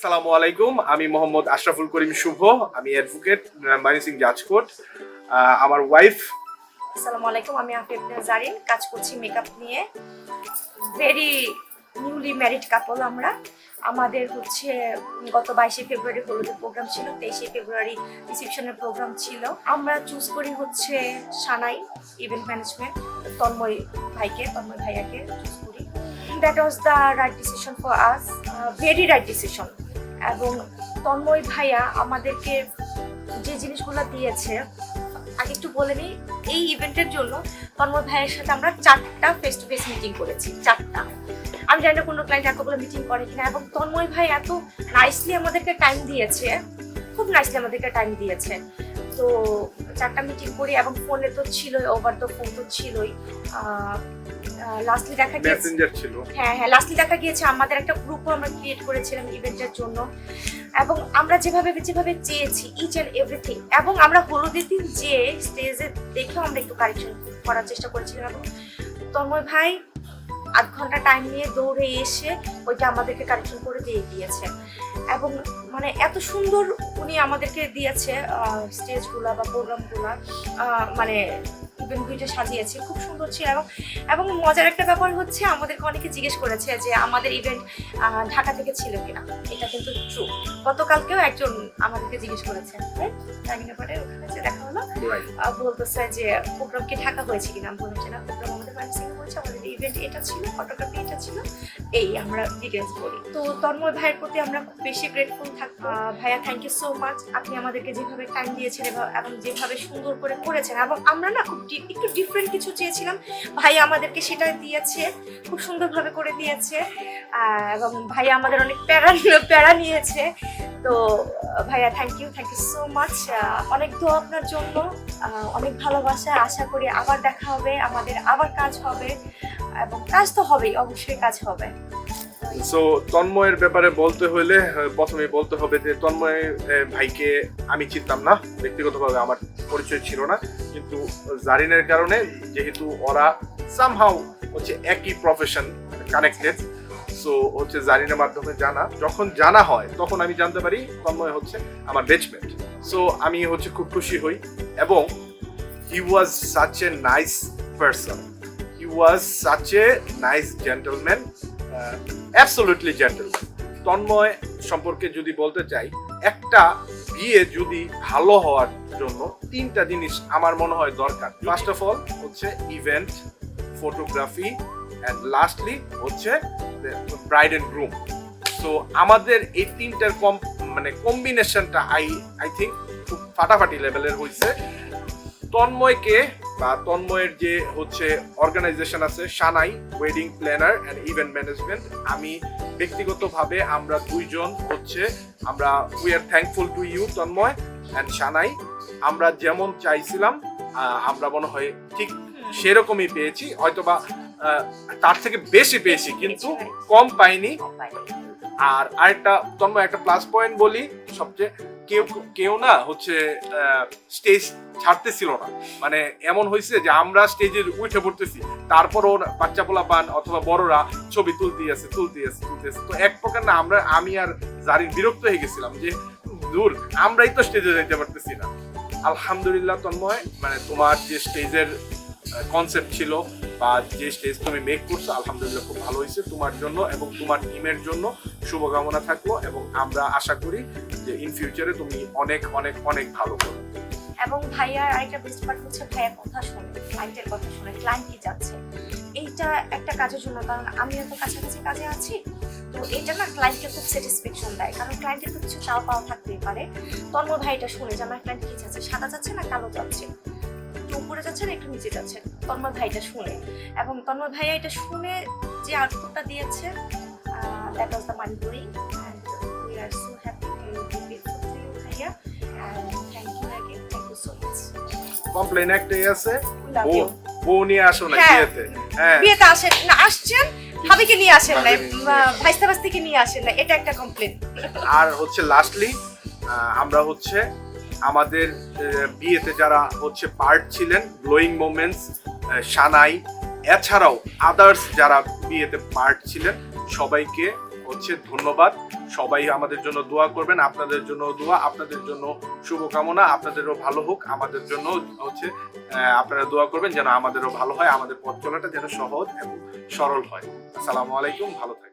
আসসালামু আলাইকুম। আমি মোহাম্মদ আশরাফুল করিম শুভ। আমি অ্যাডভোকেট মাইনিসিং সিং রাজকোট আমার ওয়াইফ আসসালামু আলাইকুম, আমি আফিফ জারিন কাজ করছি মেকআপ নিয়ে। ভেরি নিউলি ম্যারিড কাপল আমরা। আমাদের হচ্ছে, গত বাইশে ফেব্রুয়ারি হলুদের প্রোগ্রাম ছিল, তেইশে ফেব্রুয়ারি রিসেপশনের প্রোগ্রাম ছিল। আমরা চুজ করি হচ্ছে সানাই ইভেন্ট ম্যানেজমেন্ট তন্ময় ভাইকে, তন্ময় ভাইয়াকে চুজ করি। That was the right decision for us very right decision এবং তন্ময় ভাইয়া আমাদেরকে যে জিনিসগুলো দিয়েছে, আগে একটু বলে নিই, এই ইভেন্টের জন্য তন্ময় ভাইয়ের সাথে আমরা চারটা ফেস টু ফেস মিটিং করেছি, চারটা। আমি জানি না কোনো ক্লায়েন্ট এতগুলো মিটিং করে কিনা, এবং তন্ময় ভাই এত নাইসলি আমাদেরকে টাইম দিয়েছে, খুব নাইসলি আমাদেরকে টাইম দিয়েছে। তো চারটা মিটিং করি এবং ফোনে তো ছিলই ওভার দ্য ফোন তো ছিলই। লাস্টলি দেখা গিয়েছে হ্যাঁ হ্যাঁ লাস্টলি দেখা গিয়েছে আমাদের একটা গ্রুপও আমরা ক্রিয়েট করেছিলাম ইভেন্টের জন্য। এবং আমরা যেভাবে যেভাবে চেয়েছি ইচ অ্যান্ড এভরিথিং এবং আমরা হলুদের দিন যে স্টেজে দেখেও আমরা একটু কারেকশন করার চেষ্টা করেছিলাম। এবং তন্ময় ভাই আধ ঘণ্টা টাইম নিয়ে দৌড়ে এসে ওইটা আমাদেরকে কারেকশন করে দিয়ে দিয়েছে এবং মানে এত সুন্দর উনি আমাদেরকে দিয়েছে স্টেজগুলো বা প্রোগ্রামগুলো মানে ইভেন্টগুলিটা সাজিয়েছে। খুব সুন্দর ছিল এবং এবং মজার একটা ব্যাপার হচ্ছে আমাদেরকে অনেকে জিজ্ঞেস করেছে যে আমাদের ইভেন্ট ঢাকা থেকে ছিল কিনা। এটা কিন্তু ট্রু গতকালকেও একজন আমাদেরকে জিজ্ঞেস করেছে পরে ওখানে যে দেখা হলো। বলতেছে যে প্রোগ্রাম কি ঢাকা হয়েছে কিনা? বলছি না প্রোগ্রাম আমাদের ম্যানেজিং হয়েছে আমাদের ইভেন্ট এটা ছিল ফটোগ্রাফি এটা ছিল, এই আমরা ডিটেলস বলি। তো তন্ময় ভাইয়ের প্রতি আমরা খুব বেশি গ্রেটফুল থাকব ভাইয়া থ্যাংক ইউ সো মাচ আপনি আমাদেরকে যেভাবে টাইম দিয়েছেন এবং- যেভাবে সুন্দর করে করেছেন, এবং আমরা না খুব একটু ডিফারেন্ট কিছু চেয়েছিলাম। ভাই আমাদেরকে সেটা দিয়েছে, খুব সুন্দরভাবে করে দিয়েছে এবং ভাই আমাদের অনেক প্যারা প্যারা নিয়েছে। তো ভাইয়া thank you thank you so much অনেক দোয়া আপনার জন্য। অনেক ভালোবাসা। আশা করি আবার দেখা হবে। আমাদের আবার কাজ হবে। এবং কাজ তো হবেই, অবশ্যই কাজ হবে। সো তন্ময়ের ব্যাপারে বলতে হলে প্রথমে বলতে হবে যে, তন্ময় ভাইকে আমি চিনতাম না। ব্যক্তিগতভাবে আমার পরিচয় ছিল না। কিন্তু জারিনের কারণে, যেহেতু ওরা সামহাউ হচ্ছে একই প্রফেশন কানেক্টেড সো হচ্ছে জারিনের মাধ্যমে জানা, যখন জানা হয়, তখন আমি জানতে পারি তন্ময় হচ্ছে আমার বেচমেন্ট সো আমি হচ্ছে খুব খুশি হই এবং he was such a nice person he was such a nice gentleman absolutely gentleman Tanmoy সম্পর্কে যদি বলতে চাই, একটা বিয়ে যদি ভালো হওয়ার জন্য তিনটা জিনিস আমার মনে হয় দরকার। ফার্স্ট অফ অল হচ্ছে ইভেন্ট ফটোগ্রাফি অ্যান্ড লাস্টলি হচ্ছে ব্রাইড অ্যান্ড গ্রুম সো আমাদের এই তিনটার কম মানে কম্বিনেশনটা আই আই থিঙ্ক খুব ফাটাফাটি লেভেলের হয়েছে তন্ময়কে বা তন্ময়ের যে হচ্ছে অর্গানাইজেশন আছে Sanai wedding planner and event management আমি ব্যক্তিগতভাবে আমরা দুইজন হচ্ছে আমরা we are thankful to you Tanmoy and Sanai. আমরা যেমন চাইছিলাম আমরা মনে হয় ঠিক সেরকমই পেয়েছি। হয়তোবা তার থেকে বেশি পেয়েছি, কিন্তু কম পাইনি। আর আরেকটা তন্ময় একটা প্লাস পয়েন্ট বলি, সবচেয়ে কেউ কেউ না হচ্ছে স্টেজ ছাড়তেছিল না। মানে এমন হয়েছে যে আমরা স্টেজে উঠে পড়তেছি তারপরও বাচ্চা পোলা পান অথবা বড়রা ছবি তুলতে আছে তুলতে আছে তুলতে আছে তো এক প্রকার না আমরা, আমি আর জারির বিরক্ত হয়ে গেছিলাম যে, দূর, আমরাই তো স্টেজে যেতে পারতেছি না। আলহামদুলিল্লাহ, তন্ময় মানে তোমার যে স্টেজের কনসেপ্ট ছিল বা যে স্টেজ তুমি মেক করছ, আলহামদুলিল্লাহ খুব ভালো হয়েছে তোমার জন্য এবং তোমার টিমের জন্য শুভকামনা থাকল এবং আমরা আশা করি যে ইন ফিউচারে তুমি অনেক অনেক অনেক ভালো করো এবং ভাইয়ার আরেকটা বেস্ট পার্ট হচ্ছে ভাইয়া কথা শোনে ক্লায়েন্টের কথা শোনে ক্লায়েন্ট কি যাচ্ছে। এইটা একটা কাজের জন্য, কারণ আমি এত কাছাকাছি কাজে আছি, তো এটা না ক্লায়েন্টকে খুব স্যাটিসফ্যাকশন দেয়। কারণ ক্লায়েন্টের তো কিছু চাওয়া পাওয়া থাকতেই পারে। তন্ময় ভাই এটা শুনে যে আমার ক্লায়েন্ট কি যাচ্ছে, সাদা যাচ্ছে না কালো যাচ্ছে? একটু উপরে যাচ্ছে না একটু নিচে যাচ্ছে তন্ময় ভাইটা শুনে। এবং তন্ময় ভাইয়া এটা শুনে যে আউটপুটটা দিয়েছে that was the money doing and we are so happy to be grateful to you ভাইয়া and thank you again thank you so much complain একটাই আছে বউ নিয়ে আসো না হ্যাঁ। বিয়েতে। হ্যাঁ। বিয়েতে আসেন না আসছেন ভাবিকে নিয়ে আসেন না ভাইস্তা ভাস্তিকে নিয়ে আসেন না এটা একটা কমপ্লেন আর হচ্ছে লাস্টলি আমরা হচ্ছে আমাদের বিয়েতে যারা হচ্ছে পার্ট ছিলেন গ্লোয়িং মোমেন্টস সানাই এছাড়াও আদার্স যারা বিয়েতে পার্ট ছিলেন, সবাইকে হচ্ছে ধন্যবাদ। সবাই আমাদের জন্য দোয়া করবেন, আপনাদের জন্য দোয়া, আপনাদের জন্য শুভকামনা, আপনাদেরও ভালো হোক, আমাদের জন্য হচ্ছে আপনারা দোয়া করবেন যেন আমাদেরও ভালো হয়, আমাদের পথ চলাটা যেন সহজ এবং সরল হয়। আসসালামু আলাইকুম, ভালো থাকবেন।